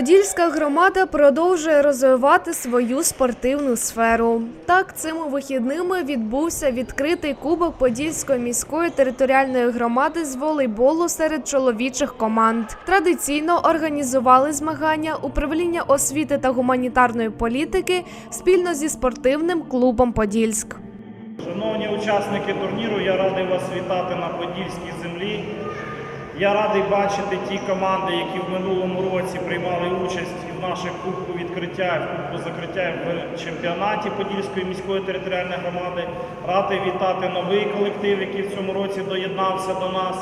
Подільська громада продовжує розвивати свою спортивну сферу. Так, цими вихідними відбувся відкритий кубок Подільської міської територіальної громади з волейболу серед чоловічих команд. Традиційно організували змагання управління освіти та гуманітарної політики спільно зі спортивним клубом Подільськ. Шановні учасники турніру, я радий вас вітати на Подільській землі. Я радий бачити ті команди, які в минулому році приймали участь в наших кубку відкриття, в кубку закриття в чемпіонаті Подільської міської територіальної громади. Радий вітати новий колектив, який в цьому році доєднався до нас.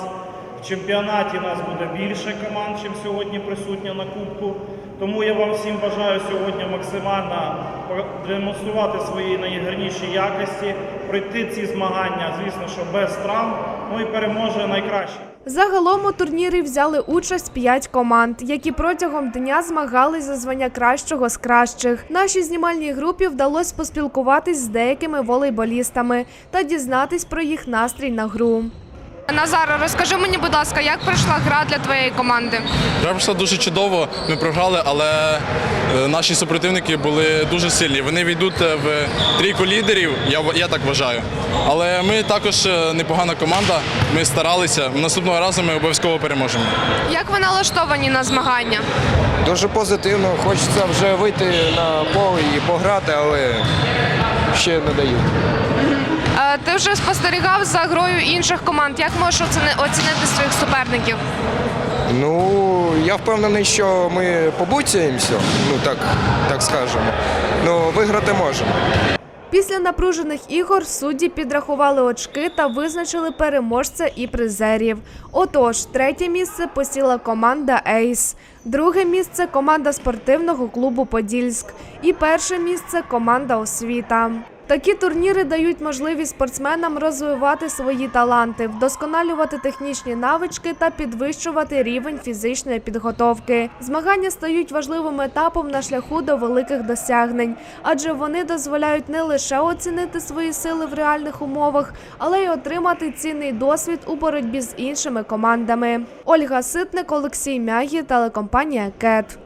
В чемпіонаті нас буде більше команд, чим сьогодні присутня на кубку. Тому я вам всім бажаю сьогодні максимально демонструвати свої найгарніші якості, пройти ці змагання, звісно, що без травм, ну і переможе найкраще. Загалом у турнірі взяли участь п'ять команд, які протягом дня змагались за звання кращого з кращих. Нашій знімальній групі вдалося поспілкуватись з деякими волейболістами та дізнатись про їх настрій на гру. Назара, розкажи мені, будь ласка, як пройшла гра для твоєї команди? Гра пройшла дуже чудово. Ми програли, але е, наші супротивники були дуже сильні. Вони війдуть е, в трійку лідерів, я, я так вважаю. Але ми також е, непогана команда. Ми старалися. Наступного разу ми обов'язково переможемо. Як ви налаштовані на змагання? Дуже позитивно. Хочеться вже вийти на поле і пограти, але ще не дають. Е, Ти вже спостерігав за грою інших команд. Як можеш оцінити своїх суперників? Ну, я впевнений, що ми побуцяємося, ну так, так скажемо. Ну, виграти можемо. Після напружених ігор судді підрахували очки та визначили переможця і призерів. Отож, третє місце посіла команда Ейс, друге місце команда спортивного клубу Подільськ і перше місце команда Освіта. Такі турніри дають можливість спортсменам розвивати свої таланти, вдосконалювати технічні навички та підвищувати рівень фізичної підготовки. Змагання стають важливим етапом на шляху до великих досягнень, адже вони дозволяють не лише оцінити свої сили в реальних умовах, але й отримати цінний досвід у боротьбі з іншими командами. Ольга Ситник, Олексій Мягі, телекомпанія КЕТ.